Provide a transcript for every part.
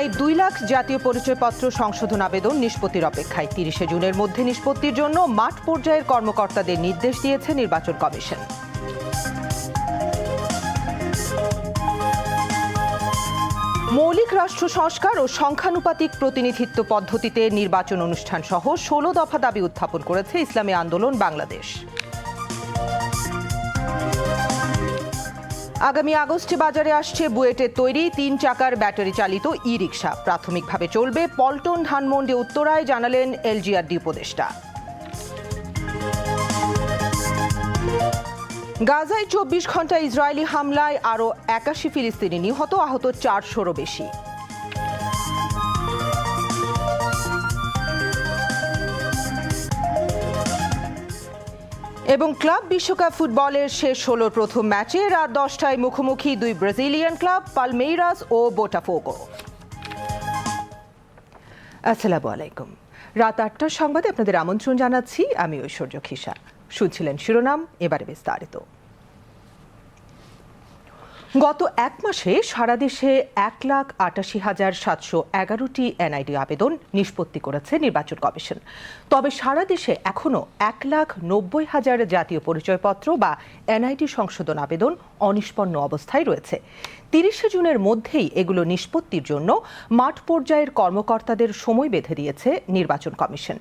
প্রায় দুই লাখ জাতীয় পরিচয়পত্র সংশোধন আবেদন নিষ্পত্তির অপেক্ষায়। তিরিশে জুনের মধ্যে নিষ্পত্তির জন্য মাঠ পর্যায়ের কর্মকর্তাদের নির্দেশ দিয়েছে নির্বাচন কমিশন। মৌলিক রাষ্ট্র সংস্কার ও সংখ্যানুপাতিক প্রতিনিধিত্ব পদ্ধতিতে নির্বাচন অনুষ্ঠান সহ ষোলো দফা দাবি উত্থাপন করেছে ইসলামী আন্দোলন বাংলাদেশ। আগামী আগস্টে বাজারে আসছে বুয়েটের তৈরি তিন চাকার ব্যাটারি চালিত ই রিক্সা প্রাথমিকভাবে চলবে পল্টন ধানমন্ডি উত্তরায়, জানালেন এলজিআরডি উপদেষ্টা। গাজায় চব্বিশ ঘণ্টা ইসরায়েলি হামলায় আরও একাশি ফিলিস্তিনি নিহত, আহত চারশোরও বেশি। এবং ক্লাব বিশ্বকাপ ফুটবলের শেষ ষোলোর প্রথম ম্যাচে রাত দশটায় মুখোমুখি দুই ব্রাজিলিয়ান ক্লাব, পালমেইরাস ও বোটাফোগো। আসসালামু আলাইকুম। রাত আটটার সংবাদে আপনাদের আমন্ত্রণ জানাচ্ছি, আমি ঐশ্বর্য খিসা শুনছিলেন শিরোনাম, এবারে বিস্তারিত। গত এক মাসে সারা দেশে এক লাখ আটাশি হাজার সাতশো এগারোটি এনআইডি আবেদন নিষ্পত্তি করেছে নির্বাচন কমিশন। তবে সারা দেশে এখনও এক লাখ নব্বই হাজার জাতীয় পরিচয়পত্র বা এনআইডি সংশোধন আবেদন অনিষ্পন্ন অবস্থায় রয়েছে। তিরিশে জুনের মধ্যেই এগুলো নিষ্পত্তির জন্য মাঠ পর্যায়ের কর্মকর্তাদের সময় বেঁধে দিয়েছে নির্বাচন কমিশন।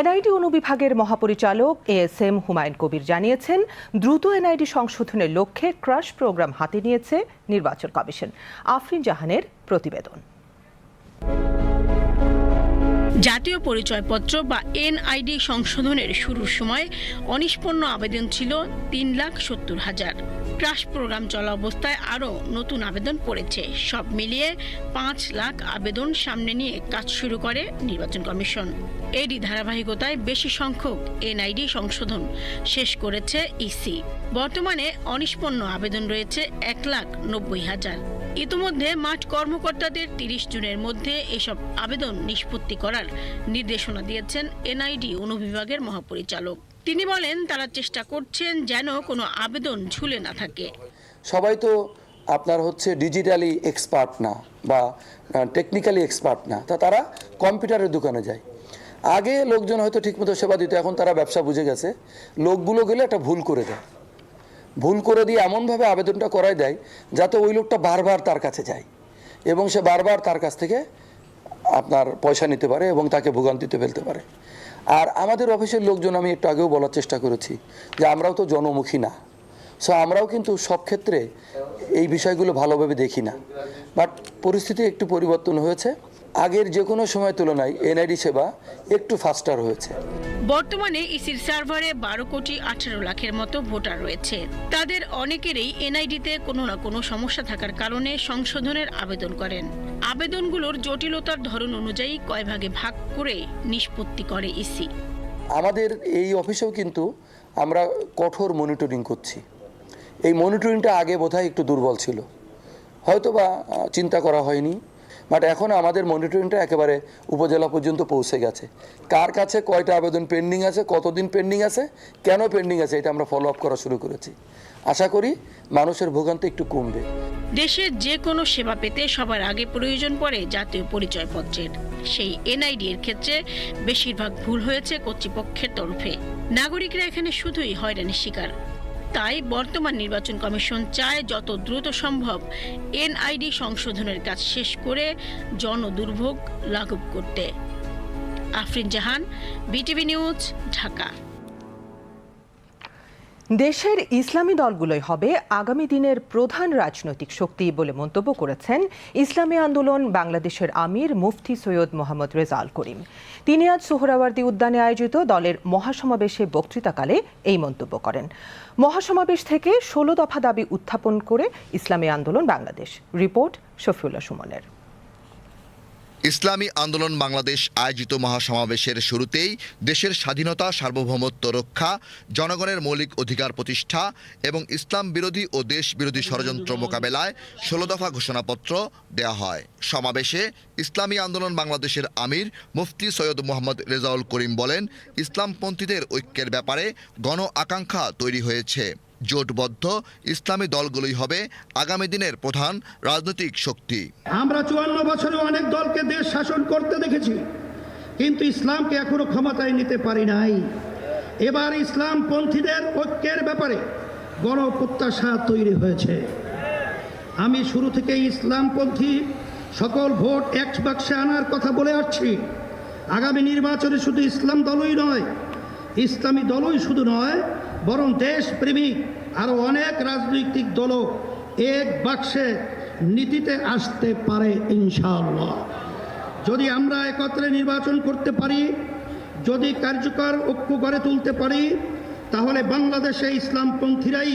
এনআইডি অনুবিভাগের মহাপরিচালক A S M Humayun Kabir জানিয়েছেন, দ্রুত এনআইডি সংশোধনের লক্ষ্যে ক্রাশ প্রোগ্রাম হাতে নিয়েছে নির্বাচন কমিশন। আফরিন জাহানের প্রতিবেদন। জাতীয় পরিচয়পত্র বা এনআইডি সংশোধনের শুরুর সময় অনিষ্পন্ন আবেদন ছিল তিন লাখ সত্তর হাজার। ক্রাশ প্রোগ্রাম চলা অবস্থায় আরও নতুন আবেদন পড়েছে। সব মিলিয়ে পাঁচ লাখ আবেদন সামনে নিয়ে কাজ শুরু করে নির্বাচন কমিশন। এরই ধারাবাহিকতায় বেশি সংখ্যক এনআইডি সংশোধন শেষ করেছে ইসি। বর্তমানে অনিষ্পন্ন আবেদন রয়েছে এক লাখ নব্বই হাজার। ইতিমধ্যে মাঠ কর্মকর্তাদের তিরিশ জুনের মধ্যে এসব আবেদন নিষ্পত্তি করার নির্দেশনা দিয়েছেন এনআইডি অনুবিভাগের মহাপরিচালক। তিনি বলেন, তারা চেষ্টা করছেন যেন কোনো আবেদন ঝুলে না থাকে। সবাই তো আপনার হচ্ছে ডিজিটালি এক্সপার্ট না বা টেকনিক্যালি এক্সপার্ট না, তা তারা কম্পিউটারের দোকানে যায়। আগে লোকজন হয়তো ঠিকমতো সেবা দিত, এখন তারা ব্যবসা বুঝে গেছে। লোকগুলো গেলে একটা ভুল করে দেয়। ভুল করে দিয়ে এমনভাবে আবেদনটা করায় দেয় যাতে ওই লোকটা বারবার তার কাছে যায় এবং সে বারবার তার কাছ থেকে আপনার পয়সা নিতে পারে এবং তাকে ভোগান্তিতে ফেলতে পারে। আর আমাদের অফিসের লোকজন, আমি একটু আগেও বলার চেষ্টা করেছি যে আমরাও তো জনমুখী না। সো আমরাও কিন্তু সব ক্ষেত্রে এই বিষয়গুলো ভালোভাবে দেখি না। বাট পরিস্থিতি একটু পরিবর্তন হয়েছে। আগের যে কোনো সময় তুলনায় এনআইডি সেবা একটু ফাস্টার হয়েছে। বর্তমানে ইসির সার্ভারে বারো কোটি আঠারো লাখের মতো ভোটার রয়েছে। তাদের অনেকেরই এনআইডিতে কোনো না কোনো সমস্যা থাকার কারণে সংশোধনের আবেদন করেন। আবেদনগুলোর জটিলতার ধরন অনুযায়ী কয় ভাগে ভাগ করে নিষ্পত্তি করে ইসি। আমাদের এই অফিসেও কিন্তু আমরা কঠোর মনিটরিং করছি। এই মনিটরিংটা আগে বোধহয় একটু দুর্বল ছিল। হয়তো বা চিন্তা করা হয়নি। বাট এখন আমাদের মনিটরিংটা একেবারে উপজেলা পর্যন্ত পৌঁছে গেছে। কার কাছে কয়টা আবেদন পেন্ডিং আছে, কতদিন পেন্ডিং আছে, কেন পেন্ডিং আছে, এটা আমরা ফলো আপ করা শুরু করেছি। আশা করি মানুষের ভোগান্তি একটু কমবে। দেশের যে কোনো সেবা পেতে সবার আগে প্রয়োজন পড়ে জাতীয় পরিচয়পত্রের। সেই এনআইডি এর ক্ষেত্রে বেশিরভাগ ভুল হয়েছে কর্তৃপক্ষের তরফে। নাগরিকরা এখানে শুধুই হয়রানির শিকার। তাই বর্তমান নির্বাচন কমিশন চায় যত দ্রুত সম্ভব এনআইডি সংশোধনের কাজ শেষ করে জনদুর্ভোগ লাঘব করতে। Afrin Jahan, BTV news, Dhaka. দেশের ইসলামী দলগুলোই হবে আগামী দিনের প্রধান রাজনৈতিক শক্তি বলে মন্তব্য করেছেন ইসলামী আন্দোলন বাংলাদেশের আমির মুফতি সৈয়দ মোহাম্মদ রেজাল করিম। তিনি আজ সোহরাওয়ার্দী উদ্যানে আয়োজিত দলের মহাসমাবেশে বক্তৃতাকালে এই মন্তব্য করেন। মহাসমাবেশ থেকে ষোলো দফা দাবি উত্থাপন করে ইসলামী আন্দোলন বাংলাদেশ। রিপোর্ট শফিউল্লাহ সুমনের। ইসলামী আন্দোলন বাংলাদেশ আয়োজিত মহাসমাবেশের শুরুতেই দেশের স্বাধীনতা, সার্বভৌমত্ব রক্ষা, জনগণের মৌলিক অধিকার প্রতিষ্ঠা এবং ইসলাম বিরোধী ও দেশ বিরোধী ষড়যন্ত্র মোকাবেলায় ষোলো দফা ঘোষণাপত্র দেয়া হয়। সমাবেশে ইসলামী আন্দোলন বাংলাদেশের আমির মুফতি সৈয়দ মোহাম্মদ রেজাউল করিম বলেন, ইসলামপন্থীদের ঐক্যের ব্যাপারে গণ আকাঙ্ক্ষা তৈরি হয়েছে। জোটবদ্ধ, ইসলামী দলগুলোই হবে আগামী দিনের প্রধান রাজনৈতিক শক্তি। আমরা চুয়ান্ন বছরে অনেক দলকে দেশ শাসন করতে দেখেছি, কিন্তু ইসলামকে এখনও ক্ষমতায় নিতে পারি নাই। এবার ইসলাম পন্থীদের ঐক্যের ব্যাপারে গণপ্রত্যাশা তৈরি হয়েছে। আমি শুরু থেকে ইসলামপন্থী সকল ভোট এক বাক্সে আনার কথা বলে আসছি। আগামী নির্বাচনে শুধু ইসলাম দলই নয়, ইসলামী দলই শুধু নয় বরং দেশপ্রেমিক আরও অনেক রাজনৈতিক দলও এক বাক্সে নীতিতে আসতে পারে, ইনশাআল্লাহ। যদি আমরা একত্রে নির্বাচন করতে পারি, যদি কার্যকর ঐক্য গড়ে তুলতে পারি, তাহলে বাংলাদেশে ইসলামপন্থীরাই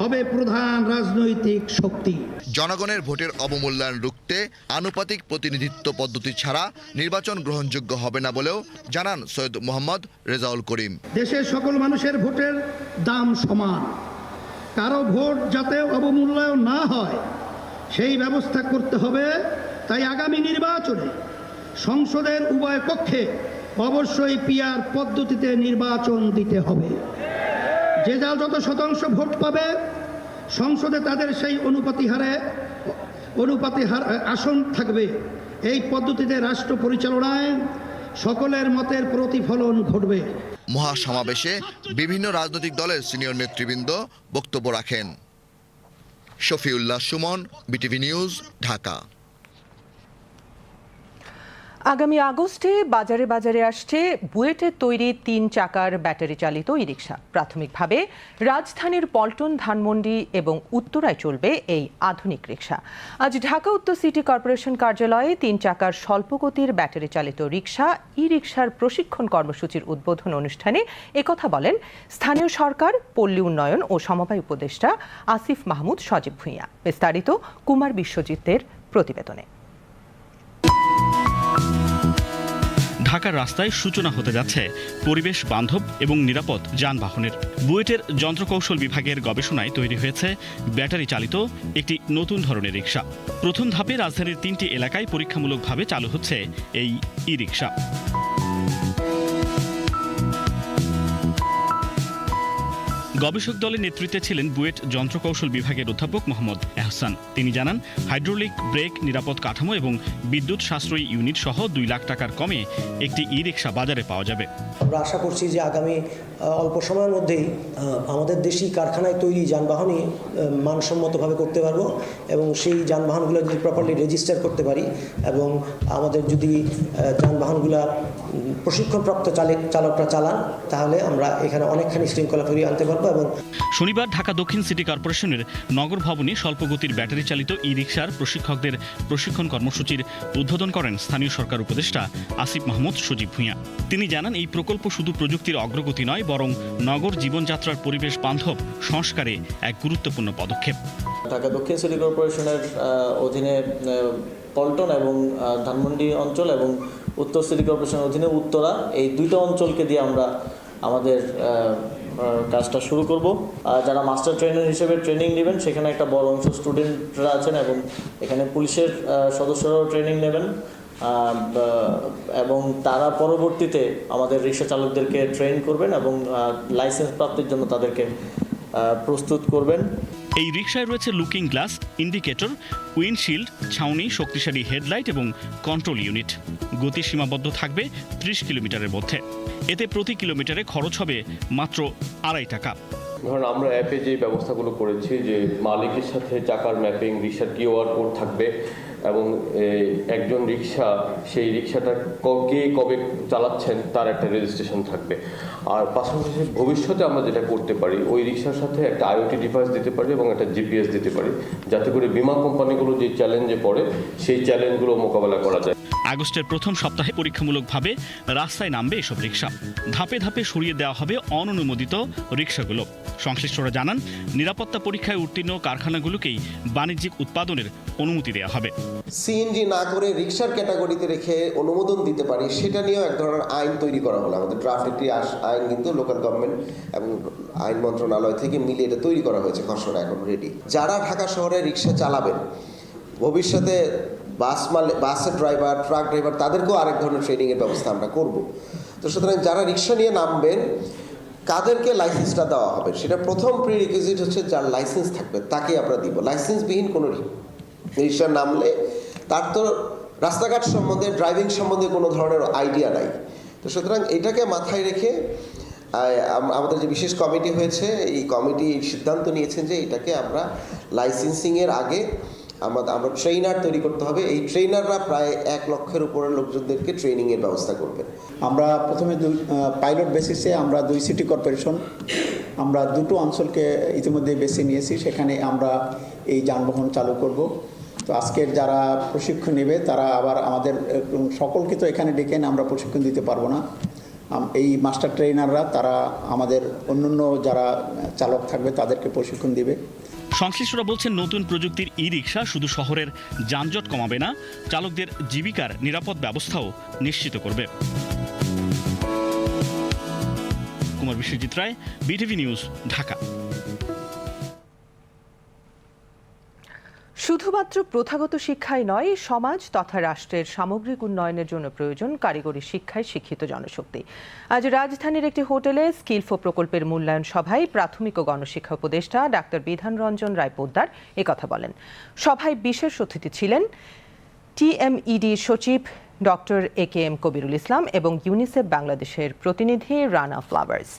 হবে প্রধান রাজনৈতিক শক্তি। জনগণের ভোটের অবমূল্যায়ন রুখতে আনুপাতিক প্রতিনিধিত্ব পদ্ধতি ছাড়া নির্বাচন গ্রহণযোগ্য হবে না বলেও জানান সৈয়দ মোহাম্মদ রেজাউল করিম। দেশের সকল মানুষের ভোটের দাম সমান। কারও ভোট যাতে অবমূল্যায়ন না হয় সেই ব্যবস্থা করতে হবে। তাই আগামী নির্বাচনে সংসদের উভয় পক্ষে অবশ্যই পিয়ার পদ্ধতিতে নির্বাচন দিতে হবে। যে যা যত শতাংশ ভোট পাবে, সংসদে তাদের সেই অনুপাতি হারে, অনুপাতি আসন থাকবে। এই পদ্ধতিতে রাষ্ট্র পরিচালনায় সকলের মতের প্রতিফলন ঘটবে। মহাসমাবেশে বিভিন্ন রাজনৈতিক দলের সিনিয়র নেতৃবৃন্দ বক্তব্য রাখেন। Shafiullah Suman, BTV news, Dhaka. আগামী আগস্টে বাজারে বাজারে আসছে বুয়েটের তৈরি তিন চাকার ব্যাটারি চালিত ই রিক্সা প্রাথমিকভাবে রাজধানীর পল্টন, ধানমন্ডি এবং উত্তরায় চলবে এই আধুনিক রিক্সা। আজ ঢাকা উত্তর সিটি কর্পোরেশন কার্যালয়ে তিন চাকার স্বল্পগতির ব্যাটারি চালিত রিক্সা ই রিক্সার প্রশিক্ষণ কর্মসূচির উদ্বোধন অনুষ্ঠানে একথা বলেন স্থানীয় সরকার, পল্লী উন্নয়ন ও সমবায় উপদেষ্টা আসিফ মাহমুদ সজীব ভূঁইয়া। বিস্তারিত কুমার বিশ্বজিতের প্রতিবেদনে। ঢাকার রাস্তায় সূচনা হতে যাচ্ছে পরিবেশ বান্ধব এবং নিরাপদ যানবাহনের। বুয়েটের যন্ত্রকৌশল বিভাগের গবেষণায় তৈরি হয়েছে ব্যাটারি চালিত একটি নতুন ধরনের রিক্সা প্রথম ধাপে রাজধানীর তিনটি এলাকায় পরীক্ষামূলকভাবে চালু হচ্ছে এই ই রিক্সা গবেষক দলের নেতৃত্বে ছিলেন বুয়েট যন্ত্রকৌশল বিভাগের অধ্যাপক মোহাম্মদ এহসান। তিনি জানান, হাইড্রোলিক ব্রেক নিরাপদ কাঠামো এবং বিদ্যুৎ সাশ্রয়ী ইউনিট সহ দুই লাখ টাকার কমে একটি ই রিক্সা বাজারে পাওয়া যাবে। আমরা আশা করছি যে আগামী অল্প সময়ের মধ্যেই আমাদের দেশি কারখানায় তৈরি যানবাহনই মানসম্মতভাবে করতে পারব এবং সেই যানবাহনগুলো যদি প্রপারলি রেজিস্টার করতে পারি এবং আমাদের যদি যানবাহনগুলো প্রশিক্ষণপ্রাপ্ত চালক, চালকরা চালান, তাহলে আমরা এখানে অনেকখানি শৃঙ্খলা ফিরিয়ে আনতে পারব। এবং শনিবার ঢাকা দক্ষিণ সিটি কর্পোরেশনের নগর ভবনে স্বল্পগতির ব্যাটারি চালিত ই রিক্সার প্রশিক্ষকদের প্রশিক্ষণ কর্মসূচির উদ্বোধন করেন স্থানীয় সরকার উপদেষ্টা আসিফ মাহমুদ সজীব ভূঁইয়া। তিনি জানান এই প্রকল্প শুধু প্রযুক্তির অগ্রগতি নয় বরং নগর জীবনযাত্রার পরিবেশ বান্ধব সংস্কারে এক গুরুত্বপূর্ণ পদক্ষেপ। ঢাকা দক্ষিণ সিটি কর্পোরেশনের অধীনে পল্টন এবং ধানমন্ডি অঞ্চল এবং উত্তর সিটি কর্পোরেশনের অধীনে উত্তরা এই দুইটা অঞ্চলকে দিয়ে আমরা আমাদের কাজটা শুরু করব। আর যারা মাস্টার ট্রেনার হিসেবে ট্রেনিং নেবেন, সেখানে একটা বড় অংশ স্টুডেন্টরা আছেন এবং এখানে পুলিশের সদস্যরাও ট্রেনিং নেবেন। এবং তারা পরবর্তীতে আমাদের রিক্সা চালকদেরকে ট্রেন করবেন এবং লাইসেন্স প্রাপ্তির জন্য তাদেরকে প্রস্তুত করবেন। এই রিক্সায় রয়েছে লুকিং গ্লাস, ইন্ডিকেটর, উইন্ডশিল্ড, ছাউনি, শক্তিশালী হেডলাইট এবং কন্ট্রোল ইউনিট। গতি সীমাবদ্ধ থাকবে ত্রিশ কিলোমিটারের মধ্যে। এতে প্রতি কিলোমিটারে খরচ হবে মাত্র আড়াই টাকা। ধরুন, আমরা অ্যাপে যে ব্যবস্থাগুলো করেছি যে মালিকের সাথে চাকার ম্যাপিং, রিক্সার কিউআর কোড থাকবে এবং একজন রিক্সা সেই রিক্সাটা ক- কবে চালাচ্ছেন তার একটা রেজিস্ট্রেশন থাকবে। আর পাশাপাশি ভবিষ্যতে আমরা যেটা করতে পারি, ওই রিক্সার সাথে একটা আইওটি ডিভাইস দিতে পারি এবং একটা জিপিএস দিতে পারি, যাতে করে বিমা কোম্পানিগুলো যে চ্যালেঞ্জে পড়ে, সেই চ্যালেঞ্জগুলো মোকাবেলা করা যায়। আগস্টের প্রথম সপ্তাহে পরীক্ষামূলকভাবে রাস্তায় নামবে এসব রিক্সা। ধাপে ধাপে সরিয়ে দেওয়া হবে অননুমোদিত রিক্সাগুলো। সংশ্লিষ্টরা জানান, নিরাপত্তা পরীক্ষায় উত্তীর্ণ কারখানাগুলোকেই বাণিজ্যিক উৎপাদনের অনুমতি দেওয়া হবে। সিএনজি না করে রিক্সার ক্যাটাগরিতে রেখে অনুমোদন দিতে পারি, সেটা নিয়েও এক ধরনের আইন তৈরি করা হলো। আমাদের ড্রাফট একটি আইন কিন্তু লোকাল গভর্নমেন্ট এবং আইন মন্ত্রণালয় থেকে মিলে এটা তৈরি করা হয়েছে খসড়া এখন রেডি যারা ঢাকা শহরে রিক্সা চালাবেন, ভবিষ্যতে বাস মাল, বাসের ড্রাইভার ট্রাক ড্রাইভার তাদেরকেও আরেক ধরনের ট্রেনিংয়ের ব্যবস্থা আমরা করব। তো সুতরাং যারা রিক্সা নিয়ে নামবেন, কাদেরকে লাইসেন্সটা দেওয়া হবে? সেটা প্রথম প্রি রিকুইজিট হচ্ছে যার লাইসেন্স থাকবে তাকে আমরা দিব। লাইসেন্সবিহীন কোনো রিক্সা নামলে তার তো রাস্তাঘাট সম্বন্ধে ড্রাইভিং সম্বন্ধে কোনো ধরনের আইডিয়া নাই। তো সুতরাং এটাকে মাথায় রেখে আমাদের যে বিশেষ কমিটি হয়েছে, এই কমিটি এই সিদ্ধান্ত নিয়েছেন যে এটাকে আমরা লাইসেন্সিংয়ের আগে আমাদের আমরা ট্রেনার তৈরি করতে হবে। এই ট্রেনাররা প্রায় এক লক্ষের উপরে লোকজনদেরকে ট্রেনিংয়ের ব্যবস্থা করবেন। আমরা প্রথমে পাইলট বেসিসে আমরা দুই সিটি কর্পোরেশন আমরা দুটো অঞ্চলকে ইতিমধ্যে বেছে নিয়েছি। সেখানে আমরা এই যানবাহন চালু করব। তো আজকের যারা প্রশিক্ষণ নেবে, তারা আবার আমাদের সকলকে তো এখানে ডেকে আমরা প্রশিক্ষণ দিতে পারব না। এই মাস্টার ট্রেনাররা তারা আমাদের অন্যান্য যারা চালক থাকবে, তাদেরকে প্রশিক্ষণ দিবে। সংশ্লিষ্টরা বলছেন, নতুন প্রযুক্তির ই রিক্সা শুধু শহরের যানজট কমাবে না, চালকদের জীবিকার নিরাপদ ব্যবস্থাও নিশ্চিত করবে। Kumar Biswajit Roy, BTV news, Dhaka. শুধুমাত্র প্রথাগত শিক্ষাই নয়, সমাজ তথা রাষ্ট্রের সামগ্রিক উন্নয়নের জন্য প্রয়োজন কারিগরি শিক্ষায় শিক্ষিত জনশক্তি। আজ রাজধানীর একটি হোটেলে স্কিলফো প্রকল্পের মূল্যায়ন সভায় প্রাথমিক ও গণশিক্ষা উপদেষ্টা ডাক্তার বিধান রঞ্জন রায় পোদ্দার একথা বলেন। সভায় বিশেষ অতিথি ছিলেন টিএমইডি সচিব doctor A K M Kabirul Islam এবং ইউনিসেফ বাংলাদেশের প্রতিনিধি রানা ফ্লাওয়ার্স।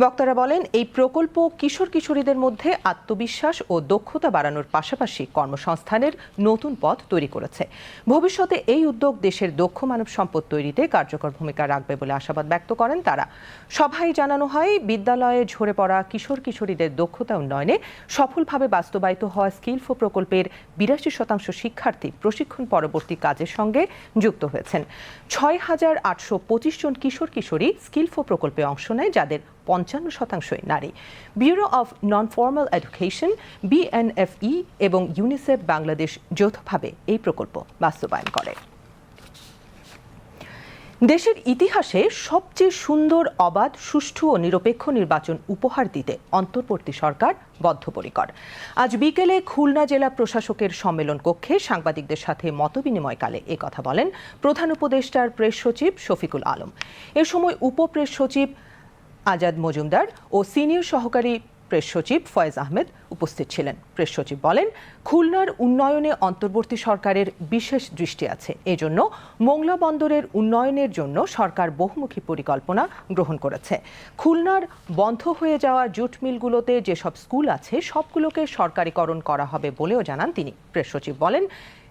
বক্তারা বলেন, এই প্রকল্প কিশোর কিশোরীদের মধ্যে আত্মবিশ্বাস ও দক্ষতা বাড়ানোর পাশাপাশি কর্মসংস্থানের নতুন পথ তৈরি করেছে। ভবিষ্যতে এই উদ্যোগ দেশের দক্ষ মানব সম্পদ তৈরিতে কার্যকর ভূমিকা রাখবে বলে আশাবাদ ব্যক্ত করেন তারা। সভায় জানানো হয়, বিদ্যালয়ে ঝরে পড়া কিশোর কিশোরীদের দক্ষতা উন্নয়নে সফলভাবে বাস্তবায়িত হওয়া স্কিলফো প্রকল্পের বিরাশি শতাংশ শিক্ষার্থী প্রশিক্ষণ পরবর্তী কাজের সঙ্গে যুক্ত হয়েছেন ছয় হাজার আটশো পঁচিশ জন কিশোর কিশোরী স্কিলফো প্রকল্পে অংশ নেয়, যাদের পঞ্চান্ন শতাংশই নারী। Bureau of non formal education, BNFE এবং ইউনিসেফ বাংলাদেশ যৌথভাবে এই প্রকল্প বাস্তবায়ন করে। দেশের ইতিহাসে সবচেয়ে সুন্দর, অবাধ, সুষ্ঠু ও নিরপেক্ষ নির্বাচন উপহার দিতে অন্তর্বর্তী সরকার বদ্ধপরিকর। আজ বিকেলে খুলনা জেলা প্রশাসকের সম্মেলন কক্ষে সাংবাদিকদের সাথে মতবিনিময়কালে এ কথা বলেন প্রধান উপদেষ্টার প্রেস সচিব শফিকুল আলম। এ সময় উপপ্রেস সচিব আজাদ মজুমদার ও সিনিয়র সহকারী প্রেস সচিব ফয়েজ আহমেদ উপস্থিত ছিলেন। প্রেস সচিব বলেন, খুলনার উন্নয়নে অন্তর্বর্তী সরকারের বিশেষ দৃষ্টি আছে। এজন্য মোংলা বন্দরের উন্নয়নের জন্য সরকার বহুমুখী পরিকল্পনা গ্রহণ করেছে। খুলনার বন্ধ হয়ে যাওয়া জুট মিলগুলোতে যেসব স্কুল আছে, সবগুলোকে সরকারিকরণ করা হবে বলেও জানান তিনি। প্রেস সচিব বলেন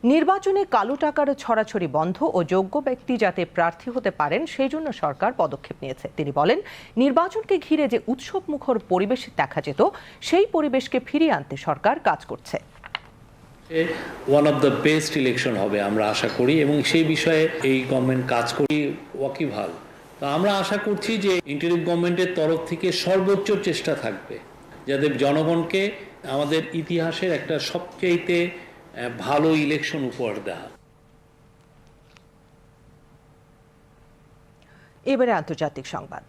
নির্বাচনে কালো টাকার ছড়াছড়ি বন্ধ ও যোগ্য ব্যক্তি যাতে প্রার্থী হতে পারেন সেই জন্য সরকার পদক্ষেপ নিয়েছে। তিনি বলেন নির্বাচনকে ঘিরে যে উৎসব মুখর পরিবেশ দেখা যেত সেই পরিবেশকে ফিরিয়ে আনতে সরকার কাজ করছে। One of the best election হবে আমরা আশা করি এবং সেই বিষয়ে এই গভর্নমেন্ট কাজ করি ওয়াকিভাল তো আমরা আশা করছি যে ইন্টারিম গভর্নমেন্টের তরফ থেকে সর্বোচ্চ চেষ্টা থাকবে যাতে জনগণকে আমাদের ইতিহাসের একটা সবচাইতে আহ, ভালো ইলেকশন উপহার দেওয়া এবারে আন্তর্জাতিক সংবাদ।